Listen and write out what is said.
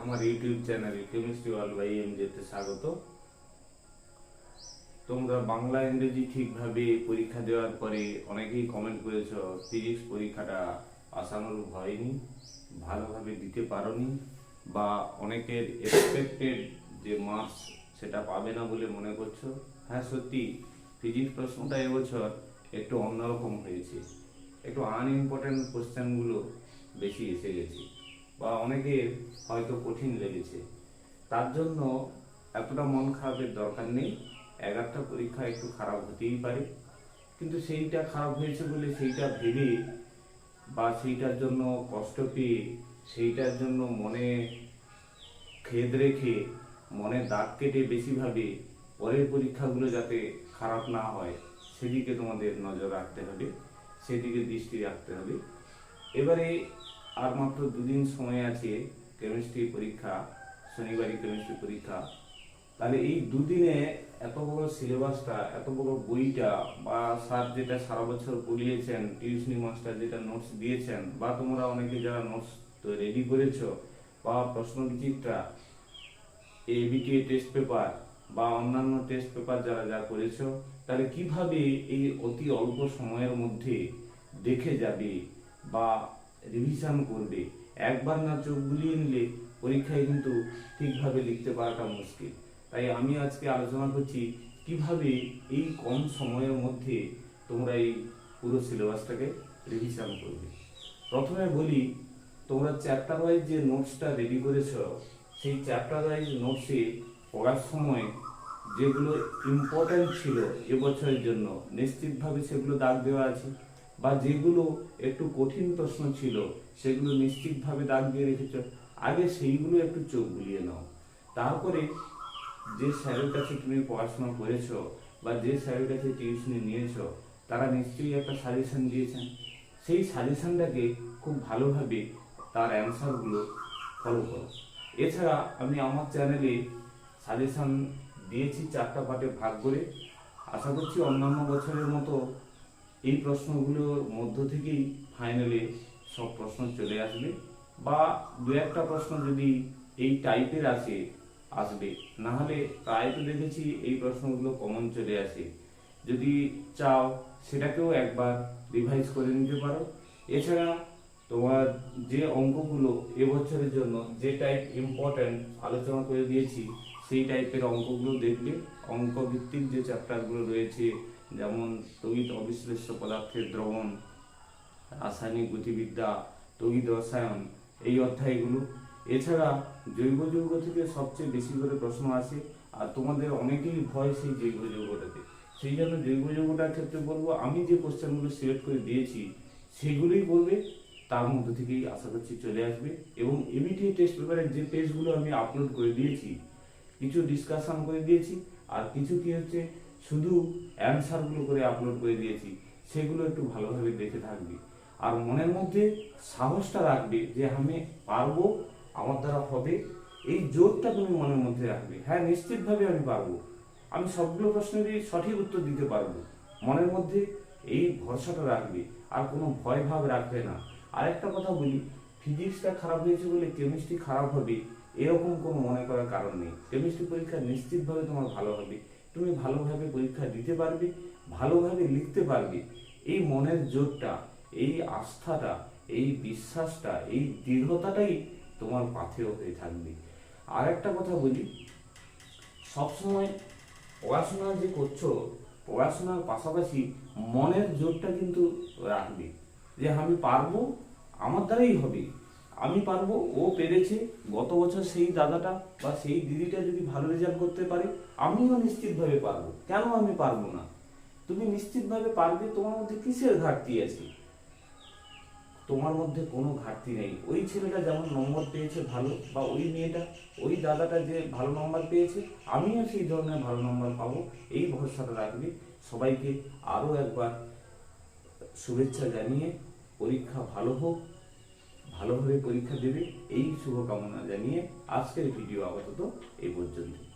আমার YouTube channel chemistry world by M যেতে স্বাগত। তোমরা বাংলা, ইংরেজি ঠিকভাবে পরীক্ষা দেওয়ার পরে অনেকেই কমেন্ট করেছ ফিজিক্স পরীক্ষাটা আশানুরূপ হয়নি ভালোভাবে দিতে পারোনি, বা অনেকের এক্সপেক্টেড যে মার্কস সেটা পাবে না বলে মনে করছ। হ্যাঁ সত্যি ফিজিক্স প্রশ্নটা এবছর একটু অন্যরকম হয়েছে। একটু আনইম্পর্টেন্ট কোশ্চেনগুলো বেশি এসে গেছে। বা অনেকের হয়তো কঠিন লেগেছে। তার জন্য এতটা মন খারাপের দরকার নেই। একটা পরীক্ষা একটু খারাপ হতেই পারে। কিন্তু সেইটা খারাপ হয়েছে বলে সেইটা ভেবে বা সেইটার জন্য কষ্ট পেয়ে সেইটার জন্য মনে খেদ রেখে মনে দাগ কেটে বেশি ভাবে পরের পরীক্ষাগুলো যাতে খারাপ না হয়, সেদিকে তোমাদের নজর রাখতে হবে, সেদিকে দৃষ্টি রাখতে হবে। এবারে আর মাত্র দুদিন সময় আছে কেমিস্ট্রি পরীক্ষা, শনিবারই কেমিস্ট্রি পরীক্ষা। তাহলে এই দুদিনে এত বড় সিলেবাসটা এত বড় বইটা বা স্যার যেটা সারা বছর পড়িয়েছেন টিউশনি মাস্টার যেটা নোটস দিয়েছেন, বা তোমরা অনেকে যারা নোটস রেডি করেছ, বা প্রশ্ন বিচিত্রা এবিটিএ টেস্ট পেপার বা অন্যান্য টেস্ট পেপার যারা যা করেছ, তাহলে কীভাবে এই অতি অল্প সময়ের মধ্যে দেখে যাবে বা রিভিশন করবে। একবার না চোখ বুলিয়ে নিলে পরীক্ষায় কিন্তু ঠিকভাবে লিখতে পারাটা মুশকিল। তাই আমি আজকে আলোচনা করছি, কীভাবে এই কম সময়ের মধ্যে তোমরা এই পুরো সিলেবাসটাকে রিভিশন করবে। প্রথমে বলি, তোমরা চ্যাপ্টার ওয়াইজ যে নোটসটা রেডি করেছ, সেই চ্যাপ্টার ওয়াইজ নোটসে পড়ার সময় যেগুলো ইম্পর্ট্যান্ট ছিল এবছরের জন্য, নিশ্চিতভাবে সেগুলো দাগ দেওয়া আছে। বা যেগুলো একটু কঠিন প্রশ্ন ছিল, সেগুলো নিশ্চিতভাবে দাগ দিয়ে রেখেছ। আগে সেইগুলো একটু চোখ বুলিয়ে নাও। তারপরে যে স্যারের কাছে তুমি পড়াশোনা করেছ বা যে স্যারের কাছে টিউশনি নিয়েছো, তারা নিশ্চয়ই একটা সাজেশন দিয়েছেন। সেই সাজেশনটাকে খুব ভালোভাবে তার অ্যান্সারগুলো ফলো করো। এছাড়া আমি আমার চ্যানেলে সাজেশন দিয়েছি চারটা পার্টে ভাগ করে। আশা করছি অন্যান্য বছরের মতো এই প্রশ্নগুলোর মধ্য থেকেই ফাইনালে সব প্রশ্ন চলে আসবে বা দু একটা প্রশ্ন যদি এই টাইপের আসে, আসবে না হলে প্রায় তো দেখেছি এই প্রশ্নগুলো কমন চলে আসে। যদি চাও সেটাকেও একবার রিভাইজ করে নিতে পারো। এছাড়া তোমার যে অঙ্কগুলো এবছরের জন্য যে টাইপ ইম্পর্ট্যান্ট আলোচনা করে দিয়েছি, সেই টাইপের অঙ্কগুলো দেখবে। অঙ্ক ভিত্তিক যে চ্যাপ্টারগুলো রয়েছে যেমন তড়িৎ অবিশ্লেষ্য পদার্থের দ্রবণ, রাসায়নিক গতিবিদ্যা তড়িৎ রসায়ন, এই অধ্যায়গুলো। এছাড়া জৈব যৌগ থেকে সবচেয়ে বেশি করে প্রশ্ন আসে, আর তোমাদের অনেকেই ভয় সেই জৈব যৌগটাতে। সেই জন্য জৈব যৌগটার ক্ষেত্রে বলব, আমি যে কোশ্চেনগুলো সিলেক্ট করে দিয়েছি, সেগুলোই বলবে, তার মধ্যে থেকেই আশা করছি চলে আসবে। এবং এবিটি টেস্ট পেপারের যে পেজগুলো আমি আপলোড করে দিয়েছি, কিছু ডিসকাশন করে দিয়েছি, আর কিছু কি হচ্ছে শুধু অ্যান্সারগুলো করে আপলোড করে দিয়েছি, সেগুলো একটু ভালোভাবে দেখে থাকবে। আর মনের মধ্যে সাহসটা রাখবে যে আমি পারব, আমার দ্বারা হবে, এই জোরটা তুমি মনের মধ্যে রাখবে। হ্যাঁ নিশ্চিতভাবে আমি পারব। আমি সবগুলো প্রশ্নেরই সঠিক উত্তর দিতে পারব। মনের মধ্যে এই ভরসাটা রাখবে, আর কোনো ভয় ভাব রাখবে না। আরেকটা কথা বলি ফিজিক্সটা খারাপ হয়েছে বলে কেমিস্ট্রি খারাপ হবে, এরকম কোনো মনে করার কারণ নেই। কেমিস্ট্রি পরীক্ষা নিশ্চিতভাবে তোমার ভালো হবে। তুমি ভালোভাবে পরীক্ষা দিতে পারবে, ভালোভাবে লিখতে পারবে। এই মনের জোরটা, এই আস্থাটা, এই বিশ্বাসটা, এই দৃঢ়তাটাই তোমার পাথেয় হয়ে থাকবে। আর একটা কথা বলি, সবসময় পড়াশোনা যে করছ, পড়াশোনার পাশাপাশি মনের জোরটা কিন্তু রাখবে। যে আমি পারব, আমার দ্বারাই হবে। আমি পারব, ও পেরেছে। গত বছর সেই দাদাটা বা সেই দিদিটা যদি ভালো রেজাল্ট করতে পারে, আমিও নিশ্চিতভাবে পারব। কেন আমি পারব না? তুমি নিশ্চিতভাবে পারবে, তোমার মধ্যে কিসের ঘাটতি আছে? তোমার মধ্যে কোনো ঘাটতি নেই। ওই ছেলেটা যেমন নম্বর পেয়েছে ভালো, বা ওই মেয়েটা, ওই দাদাটা যে ভালো নম্বর পেয়েছে, আমিও সেই ধরনের ভালো নম্বর পাবো। এই ভরসাটা রাখবে। সবাইকে আরও একবার শুভেচ্ছা জানিয়ে পরীক্ষা ভালো হোক। ভালোভাবে পরীক্ষা দেবে। এই শুভকামনা জানিয়ে আজকের ভিডিও আপাতত এই পর্যন্ত